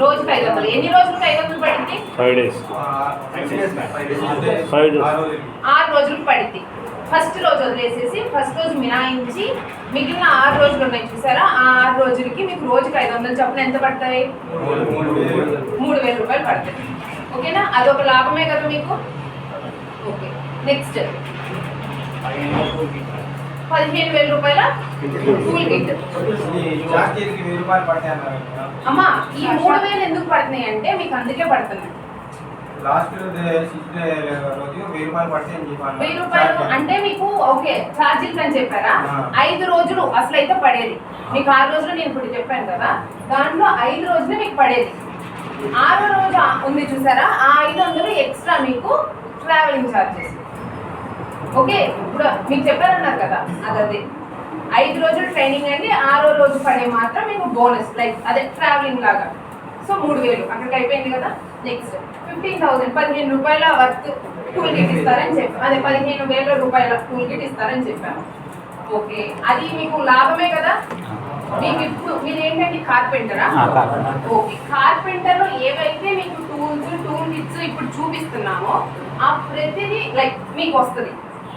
రోజుకి ఐదు వందలు. ఎన్ని రోజులకి ఐదు వందలు పడింది? ఫైవ్ డేస్ ఫైవ్ డేస్ ఆరు రోజులకు పడింది. ఫస్ట్ రోజు వదిలేసేసి ఫస్ట్ రోజు మినాయించి మిగిలిన ఆరు రోజులు ఉన్నాయి చూసారా? ఆ ఆరు రోజులకి మీకు రోజుకి ఐదు వందలు చొప్పున ఎంత పడతాయి? మూడు వేల. రూపాయలు పడతాయి. ఓకేనా? అదొక లాభమే కదా మీకు? ఓకే. నెక్స్ట్ పదిహేను వేల రూపాయల కూల్ కిట్. అమ్మా ఈ మూడు వేలు ఎందుకు పడుతున్నాయి అంటే మీకు అందుకే పడుతున్నాయి. వెయ్యి రూపాయలు అంటే మీకు ఓకే ఛార్జీలు అని చెప్పారా. ఐదు రోజులు అసలు అయితే పడేది. మీకు ఆరు రోజులు నేను ఇప్పుడు చెప్పాను కదా దాంట్లో ఐదు రోజులు మీకు పడేది. ఆరో రోజు ఉంది చూసారా? ఆ ఐదు వందలు ఎక్స్ట్రా మీకు ట్రావెలింగ్ ఛార్జెస్ ఓకే ఇప్పుడు మీకు చెప్పారన్నారు కదా అది అదే ఐదు రోజులు ట్రైనింగ్ అండి ఆరో రోజు పడే మాత్రం మీకు బోనస్ లైక్ అదే ట్రావెలింగ్ లాగా. సో మూడు వేలు అక్కడికి అయిపోయింది కదా నెక్స్ట్ ఫిఫ్టీన్ థౌసండ్ పదిహేను రూపాయల వర్త్ టూల్ కిట్ ఇస్తారని చెప్పాను అదే పదిహేను వేల రూపాయల టూల్ కిట్ ఇస్తారని చెప్పాను ఓకే అది మీకు లాభమే కదా? మీకు ఇప్పుడు మీరు ఏంటంటే కార్పెంటరా. ఓకే కార్పెంటర్లో ఏవైతే మీకు టూల్స్ టూల్ కిట్స్ ఇప్పుడు చూపిస్తున్నామో ఆ ప్రతిదీ లైక్ మీకు వస్తుంది.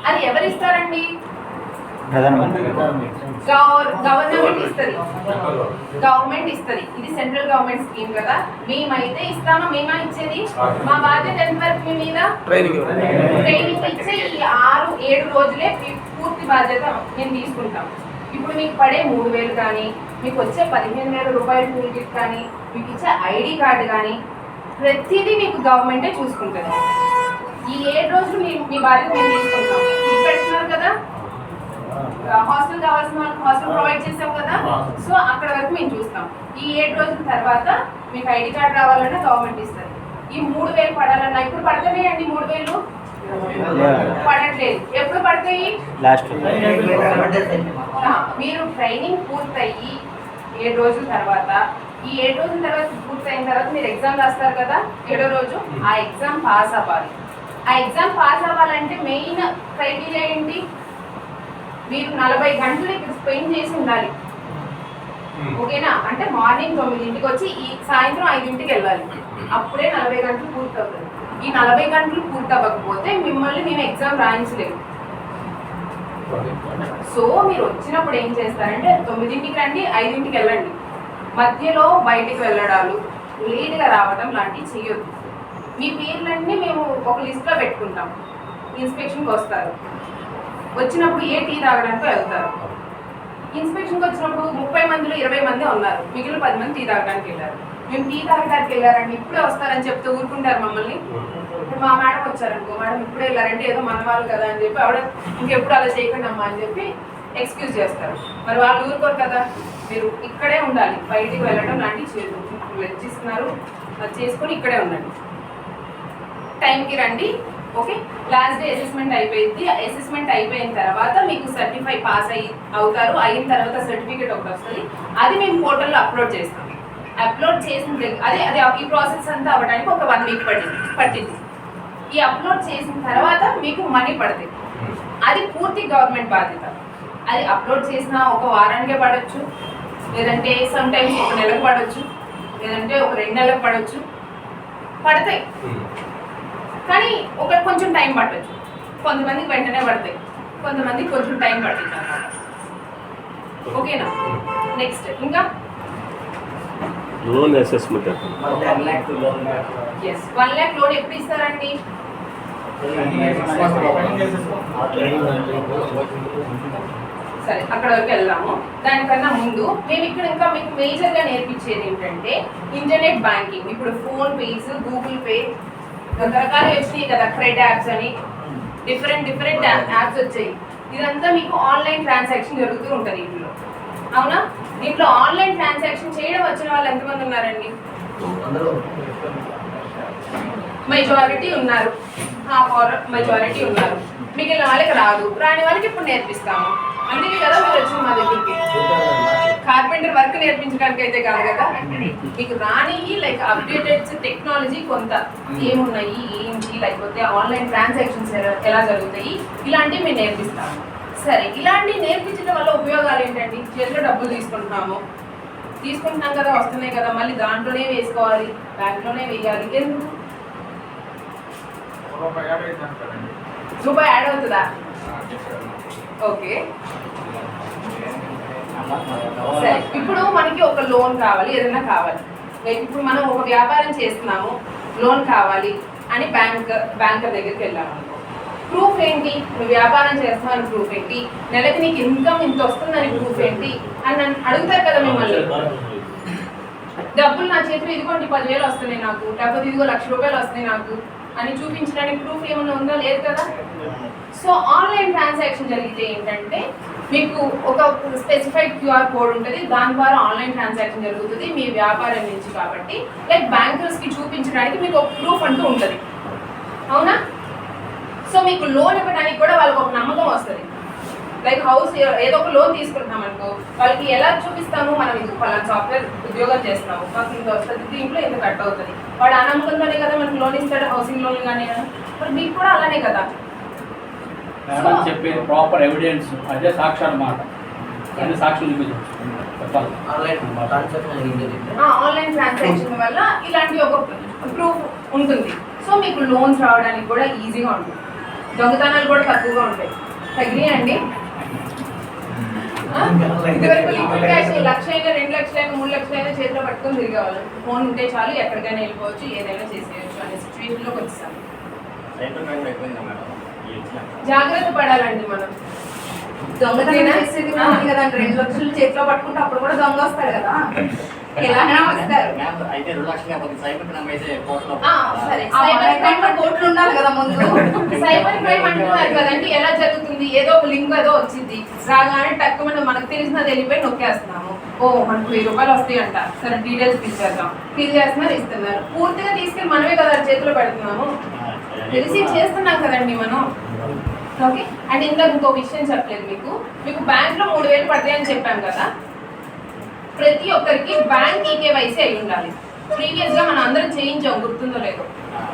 అది ఎవరు ఇస్తారండి గవర్నమెంట్ ఇస్తుంది. గవర్నమెంట్. ఇస్తుంది. ఇది సెంట్రల్ గవర్నమెంట్ స్కీమ్ కదా. మేమైతే ఇస్తామా? మేమా ఇచ్చేది? మా బాధ్యత ఎంతవరకు మీ మీద? ట్రైనింగ్ ఇచ్చే ఈ ఆరు ఏడు రోజులే మీ పూర్తి బాధ్యత మేము తీసుకుంటాం. ఇప్పుడు మీకు పడే మూడు వేలు కానీ మీకు వచ్చే పదిహేను వేల రూపాయల టూల్ కిట్ కానీ మీకు ఇచ్చే ఐడి కార్డు కానీ ప్రతిదీ మీకు గవర్నమెంటే చూసుకుంటుంది. ఈ ఏడు రోజులు మీ మీ బాధ్యత మేము తీసుకుంటాం. పెడుతున్నారు కదా? హాస్టల్ కావాల్సిన వాళ్ళకి హాస్టల్ ప్రొవైడ్ చేసాం కదా? సో అక్కడ వరకు మేము చూస్తాం. ఈ ఏడు రోజుల తర్వాత మీకు ఐడి కార్డ్ రావాలన్నా గవర్నమెంట్ ఇస్తుంది. ఈ మూడు వేలు పడాలన్నా ఇప్పుడు పడతాయండి మూడు వేలు? పడట్లేదు. ఎప్పుడు పడతాయి? మీరు ట్రైనింగ్ పూర్తయి ఏడు రోజుల తర్వాత ఈ ఏడు రోజుల తర్వాత పూర్తయిన తర్వాత మీరు ఎగ్జామ్ రాస్తారు కదా? ఏడో రోజు ఆ ఎగ్జామ్ పాస్ అవ్వాలి. ఆ ఎగ్జామ్ పాస్ అవ్వాలంటే మెయిన్ క్రైటీరియా ఏంటి? మీరు నలభై గంటలు ఇక్కడ స్పెండ్ చేసి ఉండాలి. ఓకేనా? అంటే మార్నింగ్ తొమ్మిదింటికి వచ్చి ఈ సాయంత్రం ఐదింటికి వెళ్ళాలి. అప్పుడే నలభై గంటలు పూర్తి అవుతుంది ఈ నలభై గంటలు పూర్తి అవ్వకపోతే మిమ్మల్ని మేము ఎగ్జామ్ రాయించలేము సో మీరు వచ్చినప్పుడు ఏం చేస్తారంటే తొమ్మిదింటికి రండి ఐదింటికి వెళ్ళండి. మధ్యలో బయటికి వెళ్ళడాలు లేట్గా రావడం లాంటివి చేయొద్దు. మీ పేర్లన్నీ మేము ఒక లిస్ట్లో పెట్టుకుంటాం. ఇన్స్పెక్షన్కి వస్తారు. వచ్చినప్పుడు ఏ టీ తాగడానికి వెళ్తారు. ఇన్స్పెక్షన్కి వచ్చినప్పుడు ముప్పై మందిలో ఇరవై మంది ఉన్నారు. మిగిలిన పది మంది టీ తాగడానికి వెళ్ళారు. మేము టీ తాగడానికి వెళ్ళారండి. ఇప్పుడే వస్తారని చెప్తే ఊరుకుంటారు మమ్మల్ని. ఇప్పుడు మా మేడం వచ్చారనుకో మేడం ఇప్పుడే వెళ్ళారంటే ఏదో మన వాళ్ళు కదా అని చెప్పి ఆవిడ ఇంకెప్పుడు అలా చేయకండి అమ్మా అని చెప్పి ఎక్స్క్యూజ్ చేస్తారు. మరి వాళ్ళు ఊరుకోరు కదా. మీరు ఇక్కడే ఉండాలి. బయటికి వెళ్ళడం లాంటివి చేస్తున్నారు అది చేసుకొని ఇక్కడే ఉండండి. టైంకి రండి. ఓకే? లాస్ట్ డే అసెస్మెంట్ అయిపోయింది. అసెస్మెంట్ అయిపోయిన తర్వాత మీకు సర్టిఫై పాస్ అయ్యి అవుతారు. అయిన తర్వాత సర్టిఫికేట్ ఒకటి వస్తుంది. అది మేము పోర్టల్లో అప్లోడ్ చేస్తాం. అప్లోడ్ చేసిన అదే అదే ఈ ప్రాసెస్ అంతా అవ్వడానికి ఒక వన్ వీక్ పట్టింది. పట్టింది. ఈ అప్లోడ్ చేసిన తర్వాత మీకు మనీ పడుతుంది అది పూర్తి గవర్నమెంట్ బాధ్యత. అది అప్లోడ్ చేసిన ఒక వారానికే పడవచ్చు లేదంటే సమ్ టైమ్స్ ఒక నెలకు పడవచ్చు లేదంటే ఒక రెండు నెలలకు పడవచ్చు పడతాయి. Hmm. కానీ ఒక కొంచెం టైం పట్టొచ్చు. కొంతమందికి వెంటనే పడతాయి. కొంతమందికి కొంచెం టైం పడుతుంది ఓకేనా? నెక్స్ట్ ఇంకా? Loan assessment yes one lakh loan ఎప్పుడు ఇస్తారండి? సరే అక్కడ వరకు వెళ్దాము. దానికన్నా ముందు మేము ఇక్కడ ఇంకా మీకు మేజర్గా నేర్పించేది ఏంటంటే ఇంటర్నెట్ బ్యాంకింగ్ ఇప్పుడు ఫోన్ పేస్ గూగుల్ పే రకరకాలు వచ్చినాయి కదా క్రెడ్ యాప్స్ అని. డిఫరెంట్ డిఫరెంట్ యాప్స్ వచ్చాయి. ఇదంతా మీకు ఆన్లైన్ ట్రాన్సాక్షన్ జరుగుతూ ఉంటుంది ఇంట్లో అవునా? దీంట్లో ఆన్లైన్ ట్రాన్సాక్షన్ చేయడం వచ్చిన వాళ్ళు ఎంతమంది ఉన్నారండి? మెజారిటీ ఉన్నారు. హాఫ్ ఆర్ మెజారిటీ ఉన్నారు. మిగిలిన వాళ్ళకి రాదు. రాని వాళ్ళకి ఇప్పుడు నేర్పిస్తాము. అందుకే కదా మీరు వచ్చింది మా దగ్గరికి. కార్పెంటర్ వర్క్ నేర్పించడానికి అయితే కాదు కదా? మీకు రాని లైక్ అప్డేటెడ్ టెక్నాలజీ కొంత. ఏమున్నాయి ఏంటి లేకపోతే ఆన్లైన్ ట్రాన్సాక్షన్స్ ఎలా జరుగుతాయి ఇలాంటివి మేము నేర్పిస్తాము. సరే ఇలాంటివి నేర్పించడం వల్ల ఉపయోగాలు ఏంటండి? చేతిలో డబ్బులు తీసుకుంటున్నాము. తీసుకుంటున్నాం కదా వస్తున్నాయి కదా మళ్ళీ దాంట్లోనే వేసుకోవాలి బ్యాంక్లోనే వేయాలి. ఎందుకు? రూపాయి యాడ్ అవుతుందా ఓకే. సరే ఇప్పుడు మనకి ఒక లోన్ కావాలి ఏదైనా కావాలి. ఇప్పుడు మనం ఒక వ్యాపారం చేస్తున్నాము లోన్ కావాలి అని బ్యాంక్ బ్యాంకర్ దగ్గరికి వెళ్ళాము ప్రూఫ్ ఏంటి? నువ్వు వ్యాపారం చేస్తున్నావు ప్రూఫ్ ఏంటి? నెలకి నీకు ఇన్కమ్ ఇంత వస్తుందని ప్రూఫ్ ఏంటి? అని నన్ను అడుగుతారు కదా మిమ్మల్ని. డబ్బులు నా చేతిలో ఇదిగోండి పదివేలు వస్తున్నాయి నాకు లేకపోతే ఇదిగో లక్ష రూపాయలు వస్తున్నాయి నాకు అని చూపించడానికి ప్రూఫ్ ఏమైనా ఉందా? లేదు కదా? సో ఆన్లైన్ ట్రాన్సాక్షన్ జరిగితే ఏంటంటే మీకు ఒక స్పెసిఫైడ్ క్యూఆర్ కోడ్ ఉంటుంది. దాని ద్వారా ఆన్లైన్ ట్రాన్సాక్షన్ జరుగుతుంది. మీ వ్యాపారం నుంచి కాబట్టి. లైక్ బ్యాంకర్స్కి చూపించడానికి మీకు ఒక ప్రూఫ్ అంటూ ఉంటుంది. అవునా? సో మీకు లోన్ ఇవ్వడానికి కూడా వాళ్ళకి ఒక నమ్మకం వస్తుంది. లైక్ హౌస్ ఏదో ఒక లోన్ తీసుకుంటున్నాం అనుకో వాళ్ళకి ఎలా చూపిస్తాము? మనం ఇది పలానా సాఫ్ట్వేర్ ఉద్యోగం చేస్తున్నాము. మాకు ఇంత వస్తుంది. దీంట్లో ఇంత కట్ అవుతుంది? వాడు ఆ నమ్మకంతోనే కదా మనకు లోన్ ఇస్తాడు హౌసింగ్ లోన్ కానీ మరి మీకు కూడా అలానే కదా. మేడం చెప్పేది ప్రాపర్ ఎవిడెన్స్ అదే సాక్ష్యాలు మాట. అదే సాక్షులు చూపించవచ్చు చెప్పాలి. ఆన్లైన్ ట్రాన్సాక్షన్ జరిగింది. ఆన్లైన్ ట్రాన్సాక్షన్ వల్ల ఇలాంటి ఒక ప్రూఫ్ ఉంటుంది. సో మీకు లోన్స్ రావడానికి కూడా ఈజీగా ఉంటుంది. దొంగతనాలు కూడా తక్కువగా ఉంటాయి. తగ్గినాయండి ఆ? ఇదివరకు లిక్విడ్ క్యాష్ లక్ష అయినా రెండు లక్షలైనా మూడు లక్షలైనా చేతిలో పట్టుకొని తిరిగేవాళ్ళు. ఫోన్ ఉంటే చాలు ఎక్కడికైనా వెళ్ళిపోవచ్చు ఏదైనా చేసేయచ్చు అనే సిచ్యువేషన్లోకి వచ్చేసాం. జాగ్రత్త పడాలండి మనం. దొంగతనం చేసేది కూడా ఉంది కదా రెండు లక్షలు చేతిలో పట్టుకుంటే అప్పుడు కూడా దొంగ వస్తాడు కదా. ఎలాగైనా వస్తారు. సైబర్ క్రైమ్ కోట్లు ఉండాలి కదా ముందు. సైబర్ క్రైమ్ అంటున్నారు కదండి ఎలా జరుగుతుంది? ఏదో ఒక లింక్ ఏదో వచ్చింది. రాగానే టక్కు మనం మనకు తెలిసినది వెళ్ళిపోయి నొక్కేస్తున్నాము. ఓ మనకు వెయ్యి రూపాయలు వస్తాయి అంట. సరే డీటెయిల్స్ ఫిల్ చేద్దాం. ఫిల్ చేస్తున్నారు ఇస్తున్నారు. పూర్తిగా తీసుకెళ్ళి మనమే కదా చేతిలో పెడుతున్నాము. తెలిసి చేస్తున్నాం కదండి మనం. ఓకే అండ్ ఇందాక ఇంకో విషయం చెప్పలేదు మీకు. మీకు బ్యాంక్లో మూడు వేలు పడతాయి అని చెప్పాం కదా? ప్రతి ఒక్కరికి బ్యాంక్ ఈకేవైసీ అయి ఉండాలి. ప్రీవియస్గా మనం అందరం చేయించాం గుర్తుందో లేదో.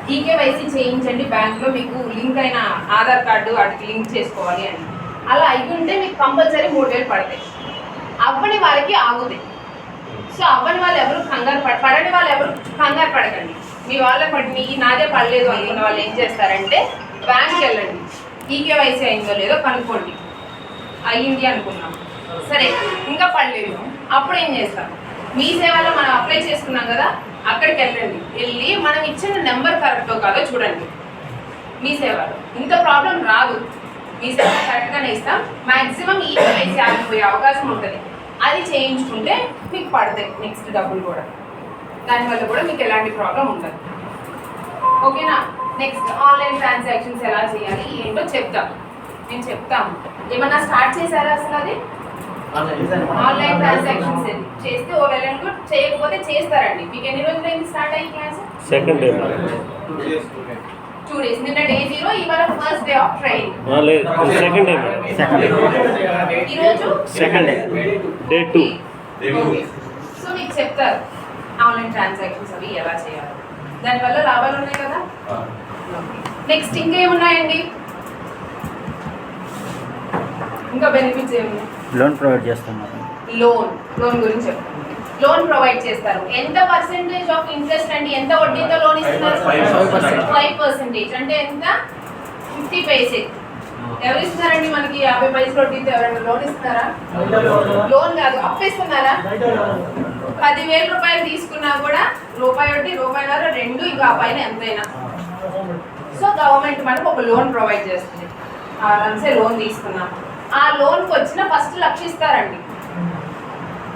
ఈకేవైసీ చేయించండి బ్యాంక్లో మీకు లింక్ అయిన ఆధార్ కార్డు వాటికి లింక్ చేసుకోవాలి అని. అలా అయి ఉంటే మీకు కంపల్సరీ మూడు వేలు పడతాయి. అవ్వని వాళ్ళకి ఆగుతాయి. సో అవ్వని వాళ్ళు ఎవరు కంగారు పడ పడని వాళ్ళు ఎవరు కంగారు పడకండి. మీ వాళ్ళ పడిని నాదే పడలేదు అనుకున్న వాళ్ళు ఏం చేస్తారంటే బ్యాంక్కి వెళ్ళండి. ఈకేవైసీ అయిందో లేదో కనుక్కోండి. అయ్యింది అనుకున్నాం. సరే ఇంకా పడలేదు. అప్పుడు ఏం చేస్తాం? మీ సేవలో మనం అప్లై చేసుకున్నాం కదా అక్కడికి వెళ్ళండి. వెళ్ళి మనం ఇచ్చిన నెంబర్ కరెక్టో కాదో చూడండి. మీ సేవలో. ఇంత ప్రాబ్లం రాదు. మీ సేవ కరెక్ట్గానే ఇస్తాం. మ్యాక్సిమం ఈ కేవైసీ ఆగిపోయే అవకాశం ఉంటుంది. అది చేయించుకుంటే మీకు పడతాయి నెక్స్ట్ డబ్బులు కూడా. దానివల్ల కూడా మీకు ఎలాంటి ప్రాబ్లం ఉండదు. ఓకేనా? నెక్స్ట్ ఆన్లైన్ ట్రాన్సాక్షన్స్ ఎలా చేయాలి? ఏంటో చెప్తాం నేను చెప్తాము ఏమన్నా స్టార్ట్ చేశారా అసలు అది? ఆన్లైన్ ట్రాన్సాక్షన్స్ చేస్తే ఓ వెళ్ళండి చేయకపోతే చేస్తారండి. మీకు ఎన్ని రోజులు అయింది స్టార్ట్ అయ్యి class second day two days two days two days నిన్న డే జీరో ఇవాళ ఫస్ట్ డే ఆఫ్ ట్రైనింగ్ లేదు. సెకండ్ డే సెకండ్ ఈరోజు second day day two so మీకు చెప్తారు. ఆన్లైన్ ట్రాన్సాక్షన్స్ అవి ఎలా చేయాలి? దానివల్ల లాభాలు ఉన్నాయి కదా? నెక్స్ట్ ఇంకేమున్నాయండి ఇంకా బెనిఫిట్స్ ఏమున్నాయి? లోన్ ప్రొవైడ్ చేస్తున్నారు. లోన్ లోన్ గురించి లోన్ ప్రొవైడ్ చేస్తారు. ఎంత పర్సెంటేజ్ ఆఫ్ ఇంట్రెస్ట్ అండి? ఎంత వడ్డీతో లోన్ ఇస్తున్నారు? ఫైవ్ పర్సెంటేజ్ అంటే ఎంత? ఫిఫ్టీ పైసే ఎవరు ఇస్తున్నారండి మనకి? యాభై పైసలు వడ్డీతో ఎవరైనా లోన్ ఇస్తున్నారా? లోన్ కాదు. అప్పిస్తున్నారా? పదివేల రూపాయలు తీసుకున్నా కూడా రూపాయి వడ్డీ రూపాయన్నర రెండు ఇంకా ఆ పైన ఎంతైనా. సో గవర్నమెంట్ మనకు ఒక లోన్ ప్రొవైడ్ చేస్తుంది. ఆరామ్సే లోన్ తీసుకున్నాం ఆ లోన్కి వచ్చిన ఫస్ట్ లక్ష ఇస్తారండి.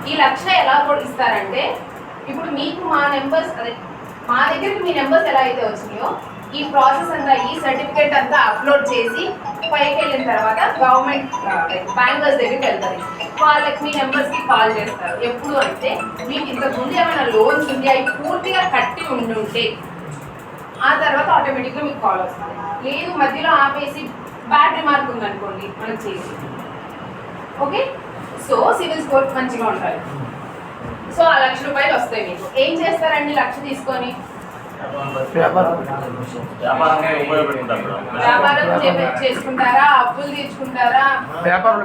ఈ లక్ష ఎలా కూడా ఇస్తారంటే ఇప్పుడు మీకు మా నెంబర్స్ అదే మా దగ్గరికి మీ నెంబర్స్ ఎలా అయితే వచ్చినాయో ఈ ప్రాసెస్ అంతా ఈ సర్టిఫికేట్ అంతా అప్లోడ్ చేసి పైకి వెళ్ళిన తర్వాత గవర్నమెంట్ బ్యాంకర్స్ దగ్గరికి వెళ్తారు. వాళ్ళకి మీ నెంబర్స్కి కాల్ చేస్తారు. ఎప్పుడు అంటే మీకు ఇంతకు ముందు ఏమైనా లోన్స్ ఉంది అవి పూర్తిగా కట్టి ఉండుంటే ఆ తర్వాత ఆటోమేటిక్గా మీకు కాల్ వస్తుంది. లేదు మధ్యలో ఆపేసి బ్యాటరీ రిమార్క్ ఉందనుకోండి మనకు చేసి ఓకే సో సివిల్ స్కోర్ మంచిగా ఉండాలి. సో ఆ లక్ష రూపాయలు వస్తాయి మీకు. ఏం చేస్తారండి లక్ష తీసుకొని? వ్యాపారం చేసుకుంటారా? అప్పులు తీర్చుకుంటారా?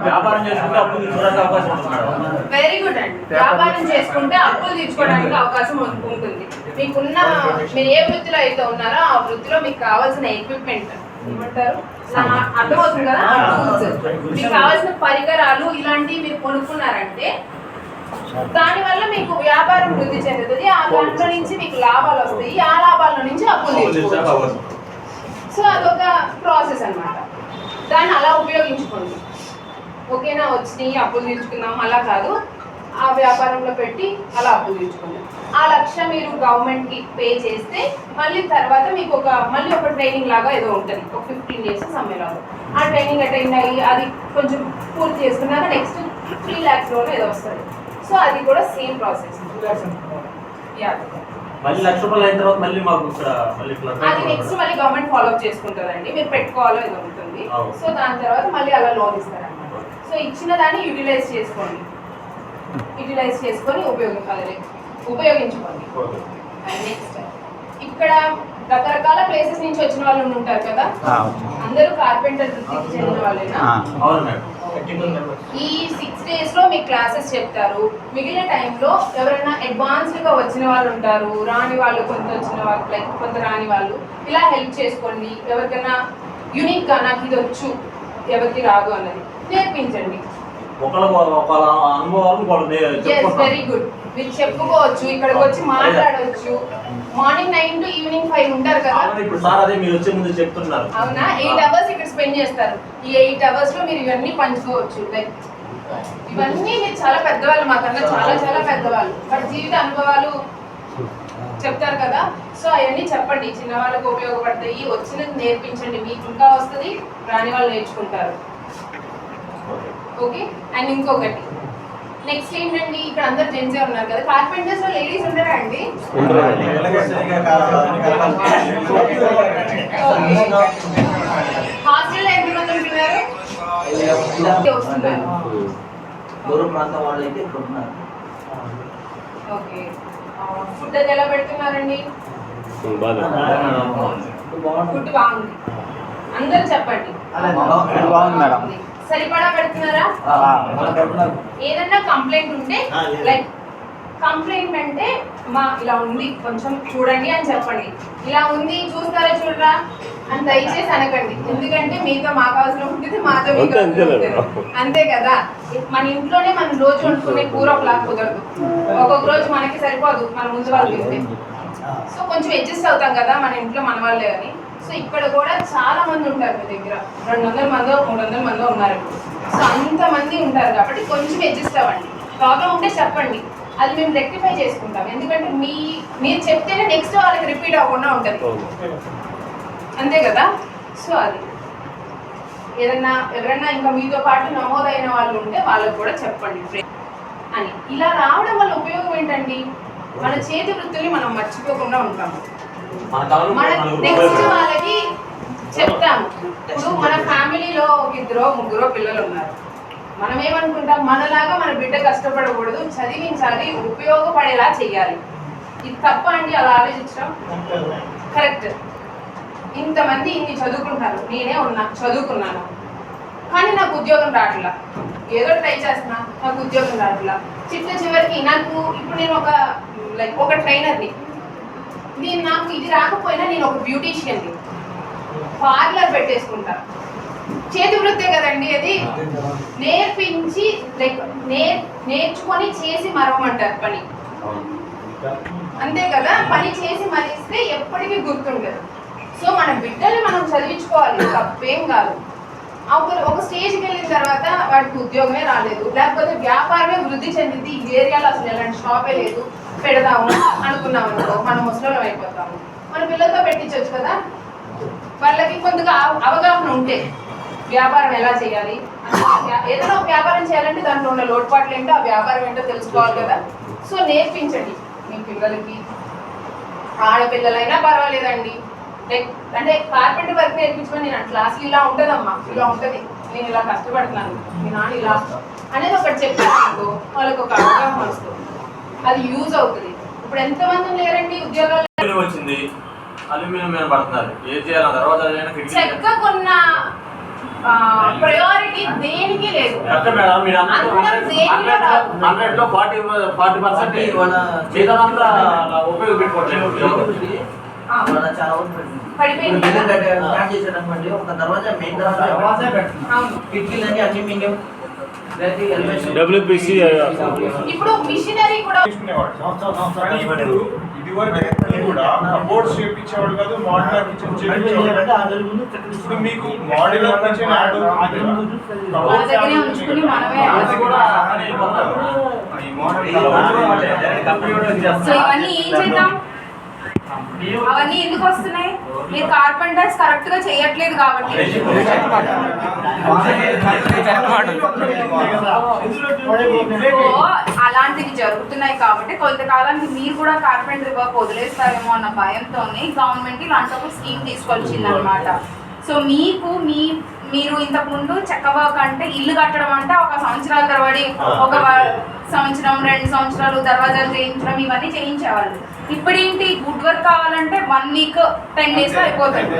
వ్యాపారం చేసుకుంటే అప్పుడు తీసుకోవడానికి అవకాశం ఉంటుంది మేడం. వెరీ గుడ్ అండి. వ్యాపారం చేసుకుంటే అప్పులు తీర్చుకోవడానికి అవకాశం ఉంటుంది. మీకున్న మీరు ఏ వృత్తిలో అయితే ఉన్నారో ఆ వృత్తిలో మీకు కావాల్సిన ఎక్విప్మెంట్ ఏమంటారు? అర్థమవుతుంది కదా. మీకు కావాల్సిన పరికరాలు ఇలాంటివి మీరు కొనుక్కున్నారంటే దానివల్ల మీకు వ్యాపారం వృద్ధి చెందుతుంది. ఆ దాంట్లో నుంచి మీకు లాభాలు వస్తాయి. ఆ లాభాల నుంచి అప్పులు తీర్చుకోవచ్చు సో అదొక ప్రాసెస్ అన్నమాట. దాన్ని అలా ఉపయోగించుకోండి. ఓకేనా? వచ్చినాయి అప్పులు తీర్చుకుందాం. అలా కాదు. ఆ వ్యాపారంలో పెట్టి అలా అప్పులు తీర్చుకుందాం ఆ లక్ష్యం మీరు గవర్నమెంట్కి పే చేస్తే మళ్ళీ తర్వాత మీకు ఒక మళ్ళీ ఒక ట్రైనింగ్ లాగా ఏదో ఉంటుంది. ఒక ఫిఫ్టీన్ డేస్ సమ్మెలాగా ఆ ట్రైనింగ్ అటెండ్ అయ్యి అది కొంచెం పూర్తి చేసుకున్నాక నెక్స్ట్ త్రీ ల్యాక్స్లోనే ఏదో వస్తుంది. సో అది కూడా సేమ్ ప్రాసెస్ యా మళ్ళీ లక్ష రూపాయలు అయిన తర్వాత మళ్ళీ మాకు ఇక్కడ మళ్ళీ ఇట్లా అది నెక్స్ట్ మళ్ళీ గవర్నమెంట్ ఫాలో అప్ చేసుకుంటుందండి. మీరు పెట్టుకోవాలో ఏదో ఉంటుంది. సో దాని తర్వాత మళ్ళీ అలా లోన్ ఇస్తారన్నమాట. సో ఇచ్చిన దాన్ని యూటిలైజ్ చేసుకోండి. యూటిలైజ్ చేసుకొని ఉపయోగించాలి. ఉపయోగించుకోండి. నెక్స్ట్ ఇక్కడ రకరకాల ప్లేసెస్ నుంచి వచ్చిన వాళ్ళు ఉంటారు కదా? ఆ. అందరూ కార్పెంటర్ వృత్తికి చెందిన వాళ్ళేనా? ఆ. అవును మేడం. ఈ సిక్స్ డేస్లో మీకు క్లాసెస్ చెప్తారు. మిగిలిన టైంలో ఎవరైనా అడ్వాన్స్డ్గా వచ్చిన వాళ్ళు ఉంటారు రాని వాళ్ళు కొంత వచ్చిన వాళ్ళు లైక్ కొంత రాని వాళ్ళు ఇలా హెల్ప్ చేసుకోండి. ఎవరికైనా యూనిక్గా నాకు ఇది వచ్చు ఎవరికి రాదు అన్నది నేర్పించండి. వెరీ గుడ్ మీరు చెప్పుకోవచ్చు ఇక్కడికి వచ్చి మాట్లాడవచ్చు. Morning nine to evening five ఉంటారు కదా. అవును, ఇప్పుడు సార్ అదే మీరు వచ్చే ముందు చెప్తున్నారు. అవునా? ఎయిట్ అవర్స్ స్పెండ్ చేస్తారు. ఈ ఎయిట్ అవర్స్లో మీరు ఇవన్నీ పంచుకోవచ్చు. లైక్ ఇవన్నీ మీరు చాలా పెద్దవాళ్ళు మాకన్నా చాలా చాలా పెద్దవాళ్ళు. బట్ జీవిత అనుభవాలు చెప్తారు కదా. సో అవన్నీ చెప్పండి. చిన్న వాళ్ళకు ఉపయోగపడతాయి. వచ్చినది నేర్పించండి. మీకు ఇంకా వస్తుంది. రాని వాళ్ళు నేర్చుకుంటారు. ఓకే అండ్ ఇంకొకటి. నెక్స్ట్ ఏంటండి? ఇక్కడ అందరు జెంట్సే ఉన్నారు కదా. కార్పెంటర్స్లో లేడీస్ ఉండరా అండి. హాస్టల్లో ఎంతమంది ఉంటున్నారు వస్తున్నారు దూర ప్రాంతం వాళ్ళు అయితే ఇక్కడ ఉన్నారు ఓకే ఫుడ్ అది ఎలా పెడుతున్నారండి? బాగా ఫుడ్ బాగుంది. అందరు చెప్పండి. ఇది బాగుంది మేడం. సరిపడా పెడుతున్నారా. ఏదన్నా కంప్లైంట్ ఉంటే. లైక్ కంప్లైంట్ అంటే మా ఇలా ఉంది కొంచెం చూడండి అని చెప్పండి. ఇలా ఉంది చూస్తారా చూడరా? అని దయచేసి అనకండి. ఎందుకంటే మీతో మాకు అవసరం ఉంటుంది మాతో మీకు అంతే, కదా? మన ఇంట్లోనే మనం రోజు వండుకునే కూర ఒకలా కుదరదు. ఒక్కొక్క రోజు మనకి సరిపోదు మన ముందు వాళ్ళు తింటే. సో కొంచెం అడ్జస్ట్ అవుతాం కదా మన ఇంట్లో మన వాళ్ళే అని. సో ఇక్కడ కూడా చాలా మంది ఉంటారు మీ దగ్గర. రెండు వందల మందో మూడు వందల మందో ఉన్నారు. సో అంత మంది ఉంటారు కాబట్టి కొంచెం అడ్జస్ట్ అవ్వండి. ప్రాబ్లం ఉంటే చెప్పండి. అది మేము రెక్టిఫై చేసుకుంటాం. ఎందుకంటే మీ మీరు చెప్తేనే నెక్స్ట్ వాళ్ళకి రిపీట్ అవ్వకుండా ఉంటుంది. అంతే కదా? సో అది. ఏదన్నా ఎవరైనా ఇంకా మీతో పాటు నమోదైన వాళ్ళు ఉంటే వాళ్ళకు కూడా చెప్పండి. అని. ఇలా రావడం వల్ల ఉపయోగం ఏంటండి? మన చేతి వృత్తుల్ని మనం మర్చిపోకుండా ఉంటాము. మన నెక్స్ట్. వాళ్ళకి చెప్తాము. ఇప్పుడు మన ఫ్యామిలీలో ఒక ఇద్దరు ముగ్గురు పిల్లలు ఉన్నారు. మనం ఏమనుకుంటాం మనలాగా మన బిడ్డ కష్టపడకూడదు చదివించాలి ఉపయోగపడేలా చేయాలి ఇది తప్ప అండి అలా ఆలోచించడం? కరెక్ట్. ఇంతమంది ఇన్ని చదువుకుంటారు. నేనే ఉన్నా చదువుకున్నాను. కానీ నాకు ఉద్యోగం రావట్లా. ఏదో ట్రై చేస్తున్నా నాకు ఉద్యోగం రావట్లా. చిట్ట చివరికి నాకు ఇప్పుడు నేను ఒక లైక్ ఒక ట్రైనర్ని. నేను నాకు ఇది రాకపోయినా నేను ఒక బ్యూటీషియన్ని. పార్లర్ పెట్టేసుకుంటాను చేతి వృత్తే కదండి అది? నేర్పించి లైక్ నేర్ నేర్చుకొని చేసి మరవమంటారు పని. అంతే కదా? పని చేసి మరిస్తే ఎప్పటికీ గుర్తుండదు. సో మన బిడ్డల్ని మనం చదివించుకోవాలి. తప్పేం కాదు. ఒక ఒక స్టేజ్కి వెళ్ళిన తర్వాత వాడికి ఉద్యోగమే రాలేదు. లేకపోతే వ్యాపారమే వృద్ధి చెందింది. ఈ ఏరియాలో అసలు ఎలాంటి షాపే లేదు. పెడదాము అనుకున్నాం అనుకో మనం ముసలం అయిపోతాము. మన పిల్లలతో పెట్టించవచ్చు కదా? వాళ్ళకి కొంతగా అవ- అవగాహన ఉంటే. వ్యాపారం ఎలా చేయాలి? ఏదైనా వ్యాపారం చేయాలంటే దాంట్లో ఉన్న లోటుపాట్లు ఏంటో ఆ వ్యాపారం ఏంటో తెలుసుకోవాలి కదా. సో నేర్పించండి మీ పిల్లలకి. ఆడపిల్లలైనా పర్వాలేదండి. లైక్ అంటే కార్పెంటర్ వర్క్ నేర్పించమని నేను క్లాసులు ఇలా ఉంటుందమ్మా ఇలా ఉంటుంది. నేను ఇలా కష్టపడుతున్నాను మీ నాన్న ఇలా అనేది ఒకటి చెప్పాను వాళ్ళకి ఒక అవగాహన వస్తుంది. అది యూజ్ అవుతుంది. ఇప్పుడు ఎంతమంది లేరండి ఉద్యోగాలు? వచ్చింది. అల్యూమినియం మీద పడుతున్నారు. ఏం చేయాలి దర్వాజాలు కిటికీ చెక్కకున్న ప్రయారిటీ దేనికి లేదు. హండ్రెడ్లో ఫార్టీ ఫార్టీ పర్సెంట్ మిగతాదంతా ఉపయోగపెట్టుకోవట్లేదు చాలా. పడిపోయింది. ఒక దర్వాజా మెయిన్ దర్వాజా అవును. కిటికీలన్నీ అల్యూమినియం లేకపోతే ఎలివేషన్ WPC ఇప్పుడు మిషనరీ కూడా బోర్డ్స్ చేయించేవాడు కాదు మోడలర్ కిచెన్ చేయించేవాడు. ఇప్పుడు మీకు మోడలర్ కిచెన్ యాడ్ అవన్నీ ఎందుకు వస్తున్నాయి? మీరు కార్పెంటర్స్ కరెక్ట్గా చేయట్లేదు కాబట్టి. అలాంటివి జరుగుతున్నాయి కాబట్టి కొంతకాలానికి మీరు కూడా కార్పెంటర్ వర్క్ వదిలేస్తారేమో అన్న భయంతోనే గవర్నమెంట్ ఇలాంటి ఒక స్కీమ్ తీసుకొచ్చింది అనమాట సో మీకు మీ మీరు ఇంతకుముందు చెక్క వర్క్ అంటే ఇల్లు కట్టడం అంటే ఒక సంవత్సరాల తరబడి ఒక వ- సంవత్సరం రెండు సంవత్సరాలు దర్వాజాలు చేయించడం ఇవన్నీ చేయించేవాళ్ళు. ఇప్పుడు ఏంటి గుడ్ వర్క్ కావాలంటే వన్ వీక్ టెన్ డేస్లో అయిపోతుంది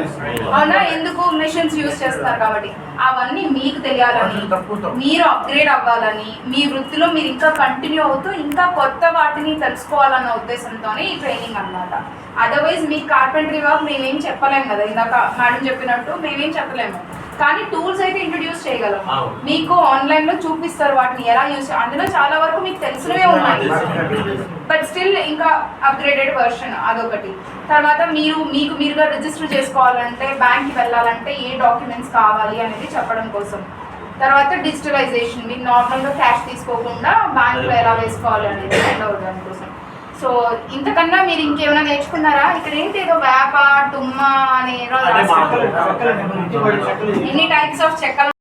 అవునా? ఎందుకు మెషిన్స్ యూజ్ చేస్తున్నారు కాబట్టి? అవన్నీ మీకు తెలియాలని మీరు అప్గ్రేడ్ అవ్వాలని మీ వృత్తిలో మీరు ఇంకా కంటిన్యూ అవుతూ ఇంకా కొత్త వాటిని తెలుసుకోవాలన్న ఉద్దేశంతోనే ఈ ట్రైనింగ్ అన్నమాట. అదర్వైజ్ మీ కార్పెంటరీ వర్క్ మేమేం చెప్పలేము కదా. ఇందాక మేడం చెప్పినట్టు మేమేం చెప్పలేము. కానీ టూల్స్ అయితే ఇంట్రడ్యూస్ చేయగలం. మీకు ఆన్లైన్లో చూపిస్తారు వాటిని ఎలా యూస్ అందులో చాలా వరకు మీకు తెలిసినవే ఉన్నాయి. బట్ స్టిల్ ఇంకా అప్గ్రేడెడ్ వర్షన్ అదొకటి. తర్వాత మీరు మీకు మీరుగా రిజిస్టర్ చేసుకోవాలంటే బ్యాంక్కి వెళ్ళాలంటే ఏ డాక్యుమెంట్స్ కావాలి అనేది చెప్పడం కోసం. తర్వాత డిజిటలైజేషన్ మీరు నార్మల్గా క్యాష్ తీసుకోకుండా బ్యాంక్లో ఎలా వేసుకోవాలి అనేది రెండవ దానికోసం సో ఇంతకన్నా మీరు ఇంకేమైనా నేర్చుకున్నారా? ఇక్కడ ఏంటి ఏదో వేప డుమ్మ అని ఎన్ని టైప్స్ ఆఫ్ చెక్కలు